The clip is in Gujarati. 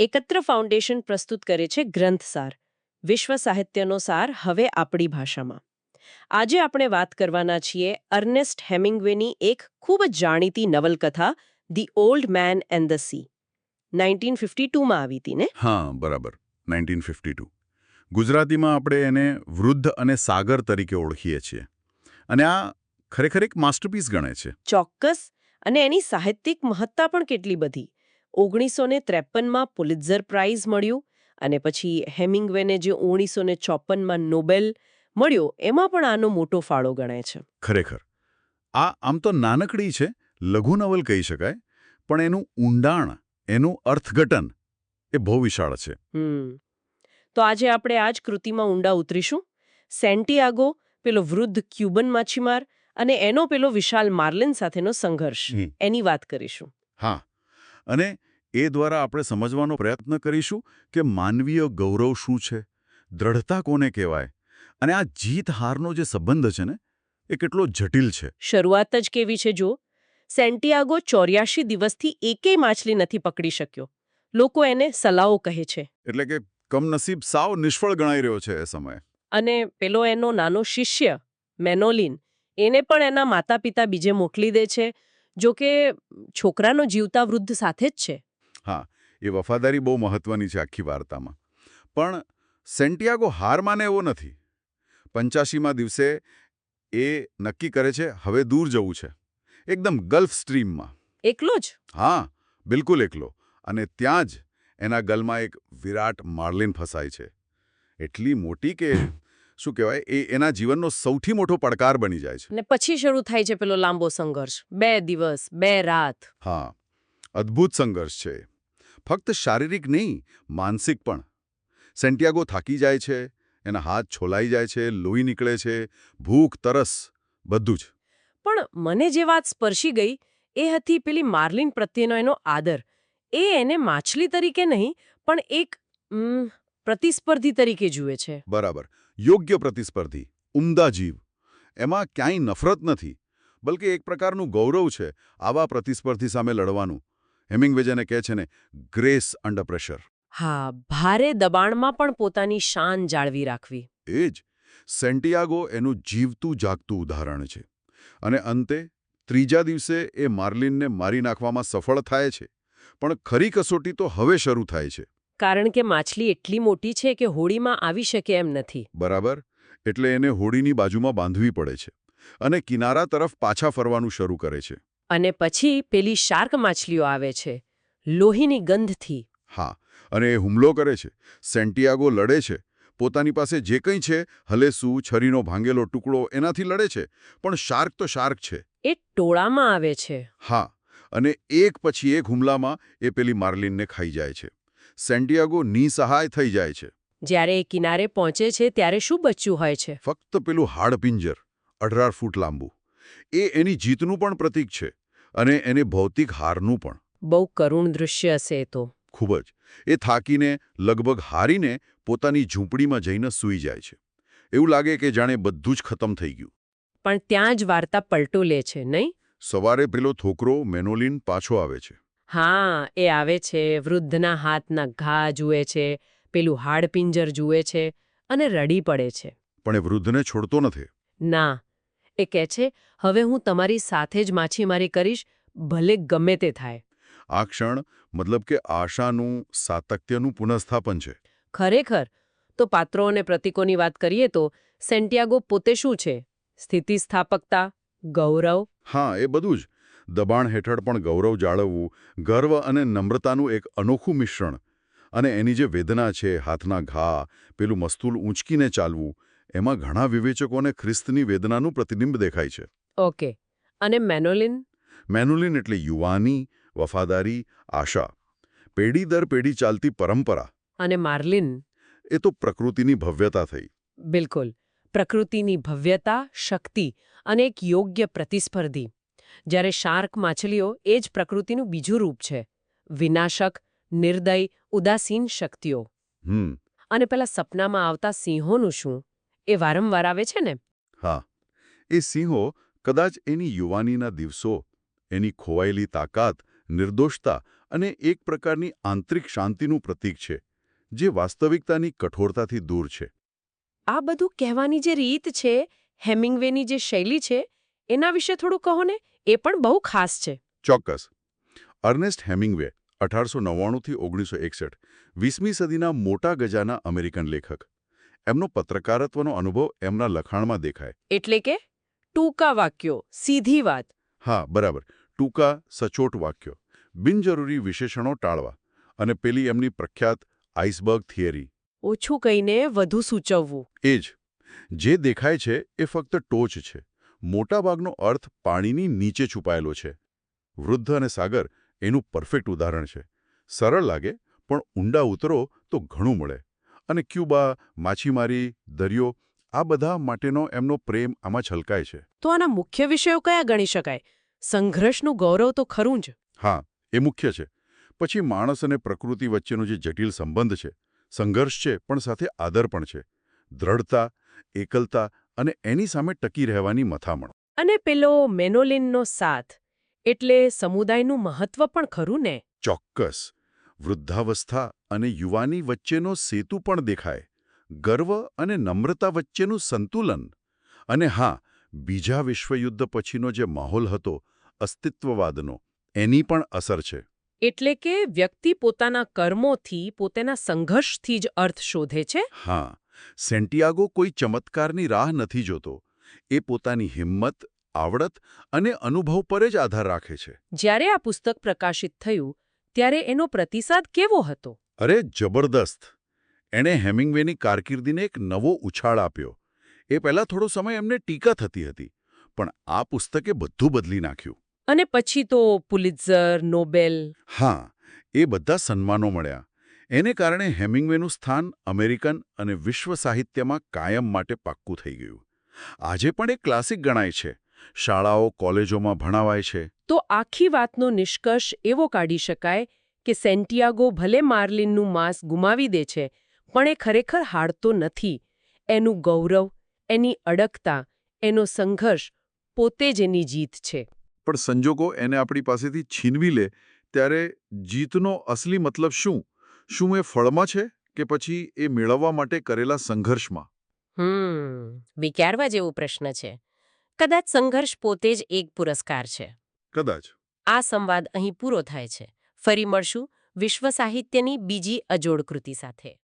એકત્ર ફાઉન્ડેશન પ્રસ્તુત કરે છે ગ્રંથસાર વિશ્વ સાહિત્યનો સાર હવે આપણી ભાષામાં. આજે આપણે વાત કરવાના છીએ અર્નેસ્ટ હેમિંગવેની એક ખૂબ જ જાણીતી નવલકથા the old man and the sea. Nineteen fifty ટુમાં આવી હતી ને? હા બરાબર. Nineteen fifty two. ગુજરાતીમાં આપણે એને વૃદ્ધ અને સાગર તરીકે ઓળખીએ છીએ. અને આ ખરેખર એક માસ્ટરપીસ ગણે છે. ચોક્કસ. અને એની સાહિત્યિક મહત્તા પણ કેટલી બધી. ઓગણીસો ને ત્રેપનમાં પુલિત્ઝર પ્રાઇઝ મળ્યું અને પછી હેમિંગવેને જે ઓગણીસો ને ચોપનમાં નોબેલ મળ્યો એમાં પણ આનો મોટો ફાળો ગણાય છે. ખરેખર. આ આમ તો નાનકડી છે લઘુ નવલ કહી શકાય પણ એનું ઊંડાણ એનું અર્થઘટન એ બહુ વિશાળ છે. તો આજે આપણે આ જ કૃતિમાં ઊંડા ઉતરીશું. સેન્ટિયાગો પેલો વૃદ્ધ ક્યુબન માછીમાર અને એનો પેલો વિશાલ માર્લિન સાથેનો સંઘર્ષ. એની વાત કરીશું. હા. અને એ દ્વારા આપણે સમજવાનો પ્રયત્ન કરીશું કે માનવીય ગૌરવ શું છે દ્રઢતા કોને કહેવાય અને આ જીત હારનો જે સંબંધ છે ને એ કેટલો જટિલ છે. શરૂઆત જ કેવી છે જો સેન્ટિયાગો ચોર્યાશી દિવસથી એકેય માછલી નથી પકડી શક્યો. લોકો એને સલાહો કહે છે. એટલે કે કમનસીબ સાવ નિષ્ફળ ગણાઈ રહ્યો છે એ સમયે. અને પેલો એનો નાનો શિષ્ય મેનોલિન એને પણ એના માતા પિતા બીજે મોકલી દે છે જો કે છોકરાનો જીવતા વૃદ્ધ સાથે જ છે. હા એ વફાદારી બહુ મહત્વની છે આખી વાર્તામાં. પણ સેન્ટિયાગો હાર માને એવો નથી. પંચ્યાસીમાં દિવસે એ નક્કી કરે છે હવે દૂર જવું છે. એકદમ ગલ્ફ સ્ટ્રીમમાં. એકલો જ? હા બિલકુલ એકલો. અને ત્યાં જ એના ગલમાં એક વિરાટ માર્લિન ફસાય છે. એટલી મોટી કે શું કહેવાય? એ એના જીવનનો સૌથી મોટો પડકાર બની જાય છે. ને પછી શરૂ થાય છે પેલો લાંબો સંઘર્ષ. બે દિવસ બે રાત. હા અદ્ભુત સંઘર્ષ છે. ફક્ત શારીરિક નહીં માનસિક પણ. સેન્ટિયાગો થાકી જાય છે એના હાથ છોલાઈ જાય છે લોહી નીકળે છે ભૂખ તરસ બધું જ. પણ મને જે વાત સ્પર્શી ગઈ એ હતી પેલી માર્લિન પ્રત્યેનો એનો આદર. એ એને માછલી તરીકે નહીં પણ એક પ્રતિસ્પર્ધી તરીકે જુએ છે. બરાબર. યોગ્ય પ્રતિસ્પર્ધી ઉમદા જીવ. એમાં ક્યાંય નફરત નથી બલકે એક પ્રકારનું ગૌરવ છે આવા પ્રતિસ્પર્ધી સામે લડવાનું. હેમિંગવે જેને કહે છે ને ગ્રેસ અંડર પ્રેશર. હા ભારે દબાણમાં પણ પોતાની શાન જાળવી રાખવી. એ જ. સેન્ટિયાગો એનું જીવતું જાગતું ઉદાહરણ છે. અને અંતે ત્રીજા દિવસે એ માર્લિનને મારી નાખવામાં સફળ થાય છે. પણ ખરી કસોટી તો હવે શરૂ થાય છે. કારણ કે માછલી એટલી મોટી છે કે હોડીમાં આવી શકે એમ નથી. બરાબર? એટલે એને હોડીની બાજુમાં બાંધવી પડે છે અને કિનારા તરફ પાછા ફરવાનું શરૂ કરે છે. અને પછી પેલી શાર્ક માછલીઓ આવે છે લોહીની ગંધથી. હા અને એ હુમલો કરે છે સેન્ટિયાગો લડે છે પોતાની પાસે જે કંઈ છે હલેસું છરીનો ભાંગેલો ટુકડો એનાથી લડે છે પણ શાર્ક તો શાર્ક છે. એ ટોળામાં આવે છે. હા અને એક પછી એક હુમલામાં એ પેલી માર્લિનને ખાઈ જાય છે. સેન્ટિયાગો નિસહાય થઈ જાય છે. જ્યારે એ કિનારે પહોંચે છે ત્યારે શું બચ્યું હોય છે? ફક્ત પેલું હાડપિંજર અઢાર ફૂટ લાંબુ. એ એની જીતનું પણ પ્રતીક છે અને એને ભૌતિક હારનું પણ. બહુ કરુણ દૃશ્ય હશે એ તો. ખૂબ જ. એ થાકીને લગભગ હારીને પોતાની ઝૂંપડીમાં જઈને સૂઈ જાય છે. એવું લાગે કે જાણે બધું જ ખતમ થઈ ગયું. પણ ત્યાં જ વાર્તા પલટો લે છે નહીં? સવારે પેલો થોકરો મેનોલિન પાછો આવે છે. હા એ આવે છે વૃદ્ધના હાથના ઘા જુએ છે પેલું હાડપિંજર જુએ છે અને રડી પડે છે. પણ એ વૃદ્ધને છોડતો નથી. ના એ કહે છે હવે હું તમારી સાથે જ માછીમારી કરીશ ભલે ગમે તે થાય. આ ક્ષણ મતલબ કે આશાનું સાતત્યનું પુનઃસ્થાપન છે. ખરેખર? તો પાત્રો અને પ્રતીકોની વાત કરીએ તો સેન્ટિયાગો પોતે શું છે? સ્થિતિસ્થાપકતા ગૌરવ? હા એ બધું જ. દબાણ હેઠળ પણ ગૌરવ જાળવવું ગર્વ અને નમ્રતાનું એક અનોખું મિશ્રણ. અને એની જે વેદના છે હાથના ઘા પેલું મસ્તુલ ઊંચકીને ચાલવું એમાં ઘણા વિવેચકોને ખ્રિસ્તની વેદનાનું પ્રતિબિંબ દેખાય છે. ઓકે. અને મેનોલિન? મેનોલિન એટલે યુવાની વફાદારી આશા. પેઢી દર પેઢી ચાલતી પરંપરા. અને માર્લિન? એ તો પ્રકૃતિની ભવ્યતા થઈ. બિલકુલ. પ્રકૃતિની ભવ્યતા શક્તિ અને એક યોગ્ય પ્રતિસ્પર્ધી. જ્યારે શાર્ક માછલીઓ એ જ પ્રકૃતિનું બીજું રૂપ છે. વિનાશક નિર્દય ઉદાસીન શક્તિઓ. હમ. અને પેલા સપનામાં આવતા સિંહોનું શું? એ વારંવાર આવે છે ને? હા. એ સિંહો કદાચ એની યુવાનીના દિવસો એની ખોવાયેલી તાકાત નિર્દોષતા અને એક પ્રકારની આંતરિક શાંતિનું પ્રતીક છે જે વાસ્તવિકતાની કઠોરતાથી દૂર છે. આ બધું કહેવાની જે રીત છે હેમિંગવેની જે શૈલી છે એના વિશે થોડું કહો ને? એ પણ બહુ ખાસ છે. ચોક્કસ. અર્નેસ્ટ હેમિંગવે અઢારસો નવ્વાણુંથી ઓગણીસો એકસઠ વીસમી સદીના મોટા ગજાના અમેરિકન લેખક. એમનો પત્રકારત્વનો અનુભવ એમના લખાણમાં દેખાય. એટલે કે ટૂંકા વાક્યો સીધી વાત. હા બરાબર. ટૂંકા સચોટ વાક્યો. બિનજરૂરી વિશેષણો ટાળવા અને પેલી એમની પ્રખ્યાત આઇસબર્ગ થિયરી. ઓછું કહીને વધુ સૂચવવું. એ જ. જે દેખાય છે એ ફક્ત ટોચ છે. મોટાભાગનો અર્થ પાણીની નીચે છુપાયેલો છે. વૃદ્ધ અને સાગર એનું પરફેક્ટ ઉદાહરણ છે. સરળ લાગે પણ ઊંડા ઉતરો તો ઘણું મળે. અને ક્યુબા માછીમારી દરિયો આ બધા માટેનો એમનો પ્રેમ આમાં છલકાય છે. તો આના મુખ્ય વિષયો કયા ગણી શકાય? સંઘર્ષનું ગૌરવ તો ખરું જ. હા એ મુખ્ય છે. પછી માણસ અને પ્રકૃતિ વચ્ચેનો જે જટિલ સંબંધ છે. સંઘર્ષ છે પણ સાથે આદર પણ છે. દ્રઢતા એકલતા અને એની સામે ટકી રહેવાની મથામણ. અને પેલો મેનોલિનનો સાથ એટલે સમુદાયનું મહત્વ પણ ખરું ને? ચોક્કસ. વૃદ્ધાવસ્થા અને યુવાની વચ્ચેનો સેતુ પણ દેખાય. ગર્વ અને નમ્રતા વચ્ચેનું સંતુલન. અને હા બીજા વિશ્વયુદ્ધ પછીનો જે માહોલ હતો અસ્તિત્વવાદનો એની પણ અસર છે. એટલે કે વ્યક્તિ પોતાના કર્મોથી પોતાના સંઘર્ષથી જ અર્થ શોધે છે? હા. સેન્ટિયાગો કોઈ ચમત્કારની રાહ નથી જોતો. એ પોતાની હિંમત આવડત અને અનુભવ પર જ આધાર રાખે છે. જ્યારે આ પુસ્તક પ્રકાશિત થયું ત્યારે એનો પ્રતિસાદ કેવો હતો? અરે જબરદસ્ત! એણે હેમિંગવેની કારકિર્દીને એક નવો ઉછાળ આપ્યો. એ પહેલાં થોડો સમય એમને ટીકા થતી હતી પણ આ પુસ્તકે બધું બદલી નાખ્યું. અને પછી તો પુલિત્ઝર નોબેલ હા એ બધા સન્માનો મળ્યા. એને કારણે હેમિંગવેનું સ્થાન અમેરિકન અને વિશ્વ સાહિત્યમાં કાયમ માટે પાક્કું થઈ ગયું. આજે પણ એક ક્લાસિક ગણાય છે. શાળાઓ કોલેજોમાં ભણાવાય છે. તો આખી વાતનો નિષ્કર્ષ એવો કાઢી શકાય કે સેન્ટિયાગો ભલે માર્લિનનું માંસ ગુમાવી દે છે પણ એ ખરેખર હાડતો નથી. એનું ગૌરવ એની અડગતા એનો સંઘર્ષ પોતે જ એની જીત છે. પણ સંજોગો એને આપણી પાસેથી છીનવી લે ત્યારે જીતનો અસલી મતલબ શું? શું એ ફળમાં છે કે પછી એ મેળવવા માટે કરેલા સંઘર્ષમાં? હમ વિચારવા જેવો પ્રશ્ન છે. કદાચ સંઘર્ષ પોતે જ એક પુરસ્કાર છે. કદાચ. આ સંવાદ અહીં પૂરો થાય છે. ફરી મળશું વિશ્વ સાહિત્યની બીજી અજોડ કૃતિ સાથે.